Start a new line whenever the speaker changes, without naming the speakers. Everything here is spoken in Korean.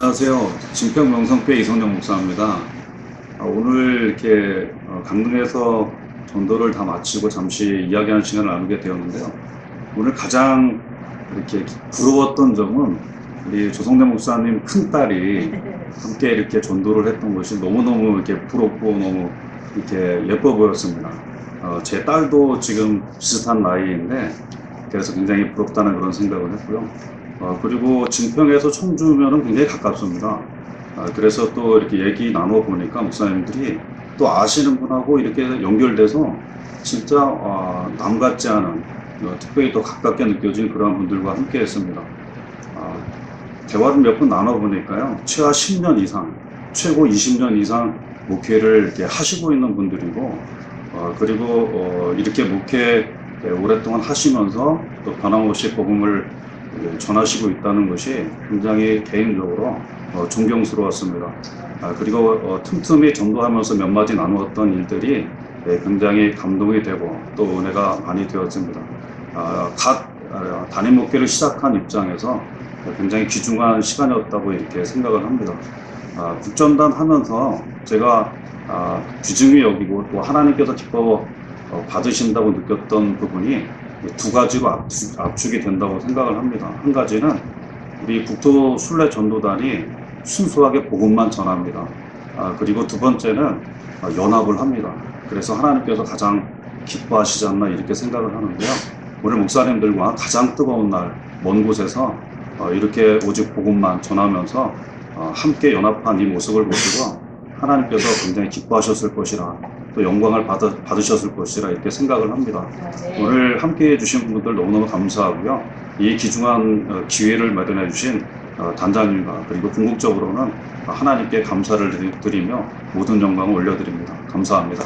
안녕하세요. 진평명성교회 이성정 목사입니다. 아, 오늘 이렇게 어, 강릉에서 전도를 다 마치고 잠시 이야기하는 시간을 나누게 되었는데요. 오늘 가장 이렇게 부러웠던 점은 우리 조성대 목사님 큰 딸이 함께 이렇게 전도를 했던 것이 너무너무 이렇게 부럽고 너무 이렇게 예뻐 보였습니다. 어, 제 딸도 지금 비슷한 나이인데 그래서 굉장히 부럽다는 그런 생각을 했고요. 어, 그리고 진평에서 청주면은 굉장히 가깝습니다. 아, 그래서 또 이렇게 얘기 나눠 보니까 목사님들이 또 아시는 분하고 이렇게 연결돼서 진짜 아, 남 같지 않은 어, 특별히 또 가깝게 느껴진 그런 분들과 함께 했습니다. 아, 대화를 몇 분 나눠 보니까요. 최하 10년 이상, 최고 20년 이상 목회를 이렇게 하시고 있는 분들이고, 어, 그리고 어, 이렇게 목회 예, 오랫동안 하시면서 또 변함없이 복음을 예, 전하시고 있다는 것이 굉장히 개인적으로 어, 존경스러웠습니다. 아, 그리고 어, 틈틈이 전도하면서 몇 마디 나누었던 일들이 예, 굉장히 감동이 되고 또 은혜가 많이 되었습니다. 아, 갓 아, 단임 목회를 시작한 입장에서 굉장히 귀중한 시간이었다고 이렇게 생각을 합니다. 아, 국전단 하면서 제가 아, 귀중히 여기고 또 하나님께서 기뻐 어, 받으신다고 느꼈던 부분이 두 가지로 압축, 압축 이 된다고 생각을 합니다. 한 가지는 우리 국토 순례 전도단이 순수하게 복음만 전합니다. 아, 그리고 두 번째는 어, 연합을 합니다. 그래서 하나님께서 가장 기뻐하시지 않나 이렇게 생각을 하는데요. 오늘 목사님들과 가장 뜨거운 날, 먼 곳에서 어, 이렇게 오직 복음만 전하면서 어, 함께 연합한 이 모습을 보시고 하나님께서 굉장히 기뻐하셨을 것이라 또 영광을 받으, 받으셨을 것이라 이렇게 생각을 합니다. 오늘 함께 해주신 분들 너무너무 감사하고요. 이 귀중한 어, 기회를 마련해 주신 어, 단장님과 그리고 궁극적으로는 하나님께 감사를 드리- 드리며 모든 영광을 올려드립니다. 감사합니다.